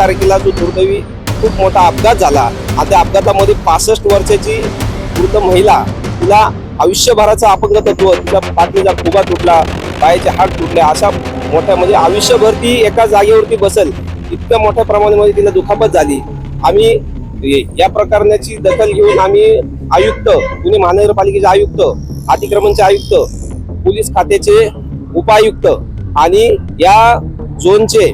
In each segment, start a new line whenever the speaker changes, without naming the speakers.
तारखेला जो दुर्दैवी खूप मोठा अपघात झाला आणि त्या अपघातामध्ये पासष्ट वर्षाची वृद्ध महिला तिला आयुष्यभराचा अपंग तत्व तिच्या पाठीचा फुगा तुटला पायाचे हात तुटले अशा मोठ्या म्हणजे आयुष्यभर ती एका जागेवरती बसल इतक्या मोठ्या प्रमाणामध्ये तिला दुखापत झाली. आम्ही या प्रकरणाची दखल घेऊन आम्ही आयुक्त पुणे महानगरपालिकेचे आयुक्त अतिक्रमणचे आयुक्त पोलीस खात्याचे उपायुक्त आणि या झोनचे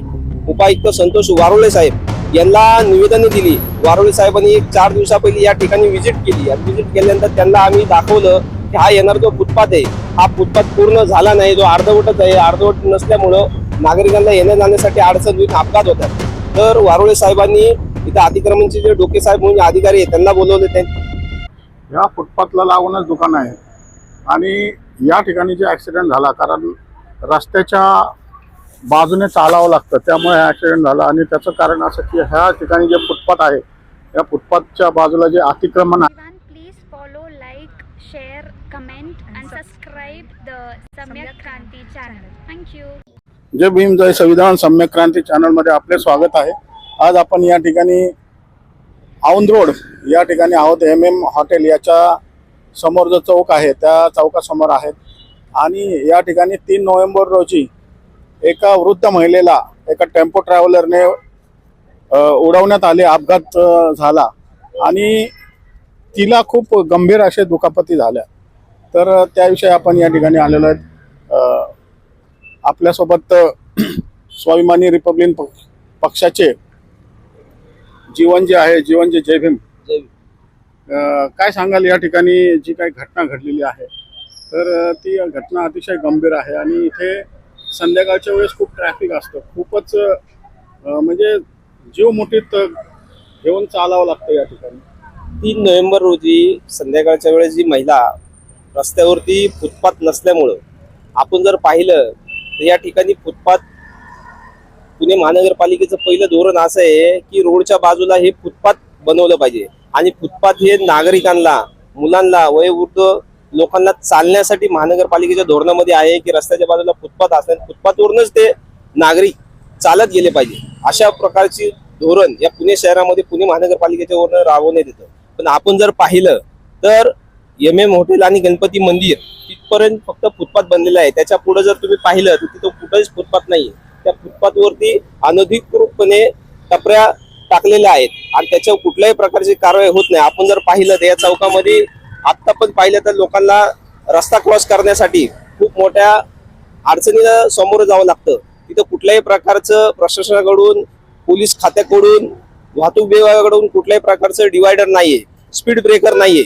उपायुक्त संतोष वारोळे साहेब यांना निवेदने दिली. वारोळे साहेबांनी एक चार दिवसापैकी या ठिकाणी व्हिजिट केली. आणि व्हिजिट केल्यानंतर त्यांना आम्ही दाखवलं की हा येणार जो फुटपाथ आहे हा फुटपाथ पूर्ण झाला नाही. जो अर्धवटच आहे अर्धवट नसल्यामुळं नागरिकांना येण्या जाण्यासाठी अडचण होईल अपघात होतात. तर वारोळे साहेबांनी इथं अतिक्रमणचे जे डोके साहेब म्हणून अधिकारी आहेत त्यांना बोलवले त्यांनी
या फुटपाथला लागूनच दुकान आहे. आणि या ठिकाणी जे ॲक्सिडेंट झाला कारण रस्त्याच्या बाजूने चालावं लागतं. त्यामुळे हा ॲक्सिडेंट झाला. आणि त्याचं कारण असं की ह्या ठिकाणी जे फुटपाथ आहे या फुटपाथच्या बाजूला जे अतिक्रमण आहे
and subscribe the Samyak Kranti channel. Thank you.
जय भीम जय संविधान सम्यक क्रांती चॅनलमध्ये आपले स्वागत आहे. आज आपण या ठिकाणी औंध रोड या ठिकाणी आहोत. एम एम हॉटेल याच्या समोर जो चौक आहे त्या चौकासमोर आहेत. आणि या ठिकाणी तीन नोव्हेंबर रोजी एका वृद्ध महिलेला एका टेम्पो ट्रॅव्हलरने उडवण्यात आले अपघात झाला. आणि तिला खूप गंभीर असे दुखापती झाल्या. तर त्याविषयी आपण या ठिकाणी आलेलो आहेत. आपल्यासोबत स्वाभिमानी रिपब्लिकन पक्ष- पक्षाचे जीवन जे आहे जीवन जे जय भीम. काय सांगाल या ठिकाणी जी काही घटना घडलेली आहे? तर ती घटना अतिशय गंभीर आहे आणि इथे संध्याकाळच्या वेळेस खूप ट्रॅफिक असतं. खूपच म्हणजे जीव मुठीत घेऊन चालावं लागतं या ठिकाणी.
तीन नोव्हेंबर रोजी संध्याकाळच्या वेळेस जी महिला रस्त्यावरती फुटपाथ नसल्यामुळं आपण जर पाहिलं तर या ठिकाणी फुटपाथ पुणे महानगरपालिकेचं पहिलं धोरण असं आहे की रोडच्या बाजूला हे फुटपाथ बनवलं पाहिजे. आणि फुटपाथ हे नागरिकांना मुलांना वयोवृद्ध लोकांना चालण्यासाठी महानगरपालिकेच्या धोरणामध्ये आहे की रस्त्याच्या बाजूला फुटपाथ असणार फुटपाथवरूनच ते नागरिक चालत गेले पाहिजे. अशा प्रकारची धोरण या पुणे शहरामध्ये पुणे महानगरपालिकेच्या वरनं राबवण्यात येतं. पण आपण जर पाहिलं तर एम एम हॉटेल आणि गणपती मंदिर तिथपर्यंत फक्त फुटपाथ बनलेला आहे. त्याच्या पुढे जर तुम्ही पाहिलं तर तिथं कुठंच फुटपाथ नाही त्या फुटपाथवरती अनधिकृतपणे टपऱ्या टाकलेल्या आहेत. आणि त्याच्यावर कुठल्याही प्रकारची कारवाई होत नाही. आपण जर पाहिलं तर या चौकामध्ये आत्ता पण पाहिलं तर लोकांना रस्ता क्रॉस करण्यासाठी खूप मोठ्या अडचणीला समोर जावं लागतं. तिथं कुठल्याही प्रकारचं प्रशासनाकडून पोलीस खात्याकडून वाहतूक विभागाकडून कुठल्याही प्रकारचं डिवायडर नाहीये स्पीड ब्रेकर नाहीये.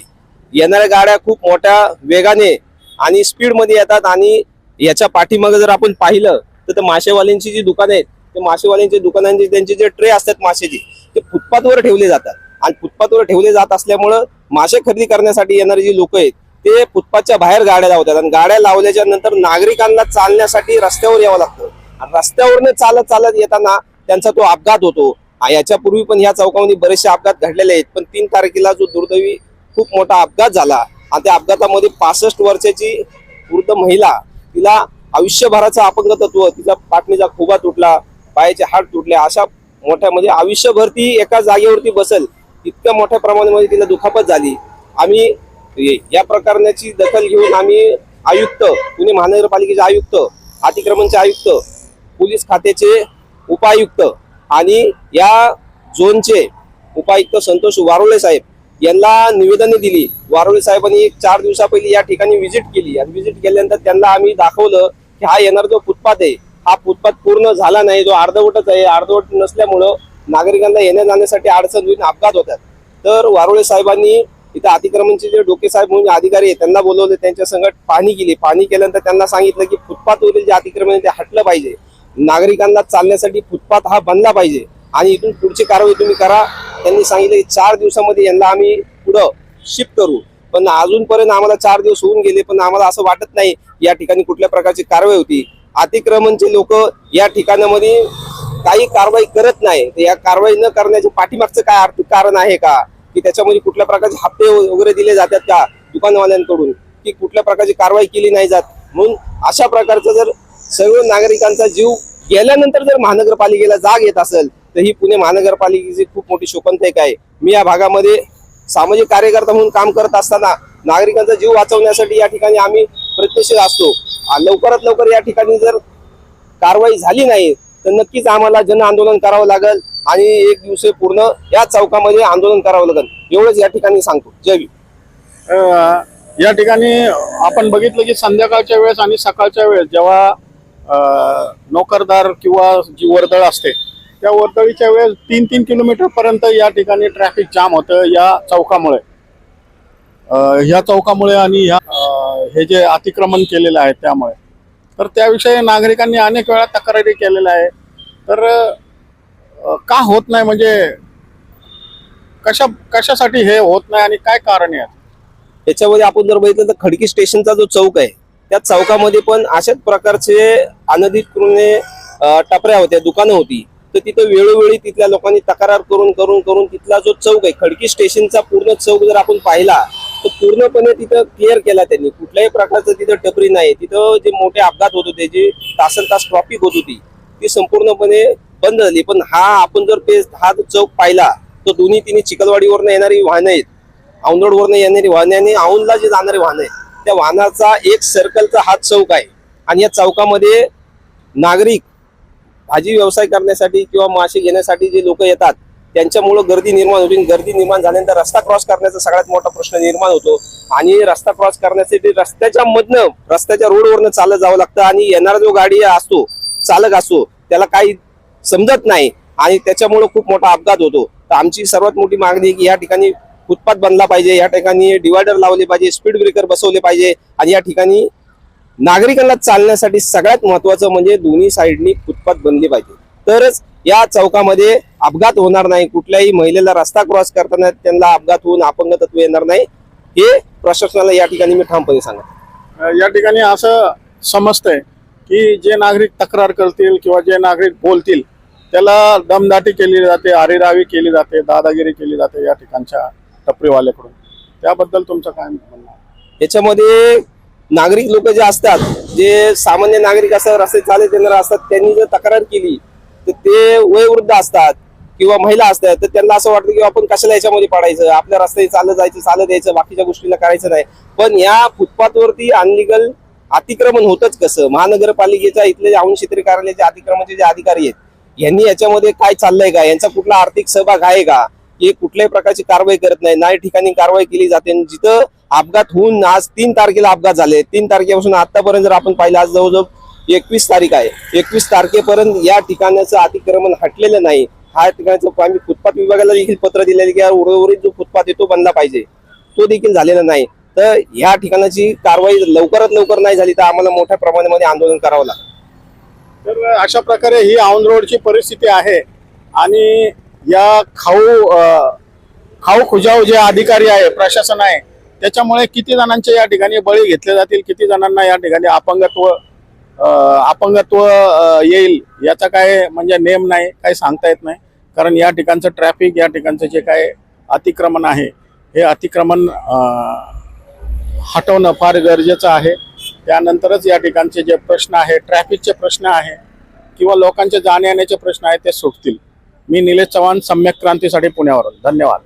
येणाऱ्या गाड्या खूप मोठ्या वेगाने आणि स्पीडमध्ये येतात आणि याच्या पाठीमागे जर आपण पाहिलं तर ते मासेवाल्यांची जी दुकानं आहेत ते मासेवाल्यांची दुकानांचे त्यांचे जे ट्रे असतात मासेची ते फुटपाथवर ठेवले जातात. आणि फुटपाथवर ठेवले जात असल्यामुळं मासे खरेदी करण्यासाठी येणारे जी लोक आहेत ते फुटपाथच्या बाहेर गाड्या लावतात आणि गाड्या लावल्याच्या नंतर नागरिकांना चालण्यासाठी रस्त्यावर यावं लागतं. आणि रस्त्यावरनं चालत चालत येताना त्यांचा तो अपघात होतो. याच्यापूर्वी पण या चौकामध्ये बरेचसे अपघात घडलेले आहेत पण तीन तारखेला जो दुर्दैवी खूप मोठा अपघात झाला आणि त्या अपघातामध्ये पासष्ट वर्षाची वृद्ध महिला तिला आयुष्यभराचं अपंग तत्व तिचा पाठणीचा खोबा तुटला पायाचे हात तुटले अशा मोठ्या म्हणजे आयुष्यभर ती एका जागेवरती बसेल. इतक्या मोठ्या प्रमाणामध्ये तिला दुखापत झाली. आम्ही या प्रकरणाची दखल घेऊन आम्ही आयुक्त पुणे महानगरपालिकेचे आयुक्त अतिक्रमणचे आयुक्त पोलीस खात्याचे उपायुक्त आणि या झोनचे उपायुक्त संतोष वारोळे साहेब यांना निवेदने दिली. वारोळे साहेबांनी एक चार दिवसापैकी या ठिकाणी व्हिजिट केली. आणि व्हिजिट केल्यानंतर त्यांना आम्ही दाखवलं की हा येणार जो फुटपाथ आहे हा फुटपाथ पूर्ण झाला नाही. जो अर्धवटच आहे अर्धवट नसल्यामुळं नागरिकांना येण्या जाण्यासाठी अडचण होईल अपघात होतात. तर वारोळे साहेबांनी इथं अतिक्रमणचे जे डोके साहेब म्हणून अधिकारी आहेत त्यांना बोलवले त्यांच्या संगत पाहणी केली. पाहणी केल्यानंतर त्यांना सांगितलं की फुटपाथवरील जे अतिक्रमण आहे ते हटलं पाहिजे. नागरिकांना चालण्यासाठी फुटपाथ हा बनला पाहिजे आणि इथून पुढची कारवाई तुम्ही करा. त्यांनी सांगितलं की चार दिवसामध्ये यांना आम्ही पुढं शिफ्ट करू. पण अजूनपर्यंत आम्हाला चार दिवस होऊन गेले पण आम्हाला असं वाटत नाही या ठिकाणी कुठल्या प्रकारची कारवाई होती. अतिक्रमणचे लोक या ठिकाणामध्ये काही कारवाई करत नाही. तर या कारवाई न करण्याच्या पाठीमागचं काय आर्थिक कारण आहे का? की त्याच्यामध्ये कुठल्या प्रकारचे हप्ते वगैरे दिले जातात का दुकानवाल्यांकडून? की कुठल्या प्रकारची कारवाई केली नाही जात? म्हणून अशा प्रकारचं जर सर्व नागरिकांचा जीव गेल्यानंतर जर महानगरपालिकेला जाग येत असेल तर ही पुणे महानगरपालिकेची खूप मोठी शोकंतक आहे. मी या भागामध्ये सामाजिक कार्यकर्ता म्हणून काम करत असताना नागरिकांचा जीव वाचवण्यासाठी या ठिकाणी आम्ही प्रत्यक्ष असतो. लवकरात लवकर या ठिकाणी जर कारवाई झाली नाही तर नक्कीच आम्हाला जन आंदोलन करावं लागेल आणि एक दिवस पूर्ण या चौकामध्ये आंदोलन करावं लागेल. एवढंच या ठिकाणी सांगतो. जय
या ठिकाणी आपण बघितलं की संध्याकाळच्या वेळेस आणि सकाळच्या वेळेस जेव्हा नोकरदार किंवा जी वर्दळ असते त्या वर्दळीच्या वेळेस तीन तीन किलोमीटर पर्यंत या ठिकाणी ट्रॅफिक जाम होतं या चौकामुळे. ह्या चौकामुळे आणि ह्या हे जे अतिक्रमण केलेलं आहे त्यामुळे. तर त्याविषयी नागरिकांनी अनेक वेळा तक्रारी केलेल्या आहे तर अ, का होत नाही? म्हणजे कशा कशासाठी हे होत नाही आणि काय कारण आहे?
त्याच्यामध्ये आपण जर बघितलं तर खडकी स्टेशनचा जो चौक आहे त्या चौकामध्ये पण अशाच प्रकारचे अनधिकृतपणे अं, टपऱ्या होत्या दुकानं होती. तर तिथं वेळोवेळी तिथल्या लोकांनी तक्रार करून करून करून तिथला जो चौक आहे खडकी स्टेशनचा पूर्ण चौक जर आपण पाहिला पूर्णपणे तिथं क्लिअर केला त्यांनी. कुठल्याही प्रकारचं तिथं टपरी नाही. तिथं जे मोठे अपघात होत होते जे तासन तास ट्रॉफिक होत होती ती संपूर्णपणे बंद झाली. पण हा आपण जर ते हा चौक पाहिला तर दोन्ही तिन्ही चिखलवाडीवरनं येणारी वाहनं आहेत. औंदोडवरनं येणारी वाहने आणि औंधला जे जाणारे वाहन आहेत त्या वाहनाचा एक सर्कलचा हा चौक आहे. आणि या चौकामध्ये नागरिक भाजी व्यवसाय करण्यासाठी किंवा मासे घेण्यासाठी जे लोक येतात त्यांच्यामुळं गर्दी निर्माण होती. गर्दी निर्माण झाल्यानंतर रस्ता क्रॉस करण्याचा सगळ्यात मोठा प्रश्न निर्माण होतो. आणि रस्ता क्रॉस करण्यासाठी रस्त्याच्या मधनं रस्त्याच्या रोडवरनं चालत जावं लागतं आणि येणारा जो गाडी असतो चालक असतो त्याला काही समजत नाही आणि त्याच्यामुळं खूप मोठा अपघात होतो. तर आमची सर्वात मोठी मागणी आहे की या ठिकाणी फुटपाथ बनला पाहिजे या ठिकाणी डिवायडर लावले पाहिजे स्पीड ब्रेकर बसवले पाहिजे आणि या ठिकाणी नागरिकांना चालण्यासाठी सगळ्यात महत्वाचं म्हणजे दोन्ही साईडनी फुटपाथ बनले पाहिजे. तरच या चौकामध्ये अपघात होणार नाही. कुठल्याही महिलेला रस्ता क्रॉस करताना त्यांना अपघात होऊन अपंगत्व येणार नाही. हे प्रशासनाला या ठिकाणी मी ठामपणे सांगतो.
अ, या ठिकाणी असं समजतंय की जे नागरिक तक्रार करतील किंवा जे नागरिक बोलतील त्याला दमदाटी केली जाते आरेरावी केली जाते दादागिरी केली जाते या ठिकाणच्या टपरीवाल्याकडून. त्याबद्दल तुमचं काय म्हणणं?
याच्यामध्ये नागरिक लोक जे असतात जे सामान्य नागरिक असतात रस्ते चालत येणार असतात त्यांनी जर तक्रार केली तर ते वयोवृद्ध असतात किंवा महिला असतात तर त्यांना असं वाटतं की आपण कशाला याच्यामध्ये पडायचं? आपल्या रस्ते चालत जायचं चालत यायचं बाकीच्या गोष्टीला करायचं नाही. पण या फुटपाथवरती अनलिगल अतिक्रमण होतच कसं? महानगरपालिकेच्या इथले औंध क्षेत्रीय कार्यालयाचे अतिक्रमणचे जे अधिकारी आहेत यांनी याच्यामध्ये काय चाललंय का? यांचा कुठला आर्थिक सहभाग आहे का? हे कुठल्याही प्रकारची कारवाई करत नाही. नाही ठिकाणी कारवाई केली जाते. आणि जिथं अपघात होऊन आज तीन तारखेला अपघात झाले. तीन तारखेपासून आतापर्यंत जर आपण पाहिलं आज जवळजवळ एकवीस तारीख आहे. एकवीस तारखेपर्यंत या ठिकाणाचं अतिक्रमण हटलेलं नाही. हा ठिकाणचं आम्ही फुटपाथ विभागाला देखील पत्र दिलेलं की उर्वरित जो फुटपाथ आहे तो बनला पाहिजे. तो देखील झालेला नाही. तर ह्या ठिकाणाची कारवाई लवकरात लवकर नाही झाली तर आम्हाला मोठ्या प्रमाणामध्ये आंदोलन करावं लागेल.
तर अशा प्रकारे ही ऑन रोडची परिस्थिती आहे आणि या खाऊ खाऊ खुजाऊ जे अधिकारी आहे प्रशासन आहे त्याच्यामुळे किती जणांचे या ठिकाणी बळी घेतले जातील किती जणांना या ठिकाणी अपंगत्व अपंगत्व येईल याचा काय म्हणजे नेम नाही काही सांगता येत नाही. कारण या ठिकाणचं ट्रॅफिक या ठिकाणचं जे काय अतिक्रमण आहे हे अतिक्रमण हटवणं फार गरजेचं आहे. त्यानंतरच या ठिकाणचे जे प्रश्न आहे ट्रॅफिकचे प्रश्न आहे किंवा लोकांचे जाण्यायेण्याचे प्रश्न आहेत ते सुटतील. मी निलेश चव्हाण सम्यक क्रांतीसाठी पुण्यावरून. धन्यवाद.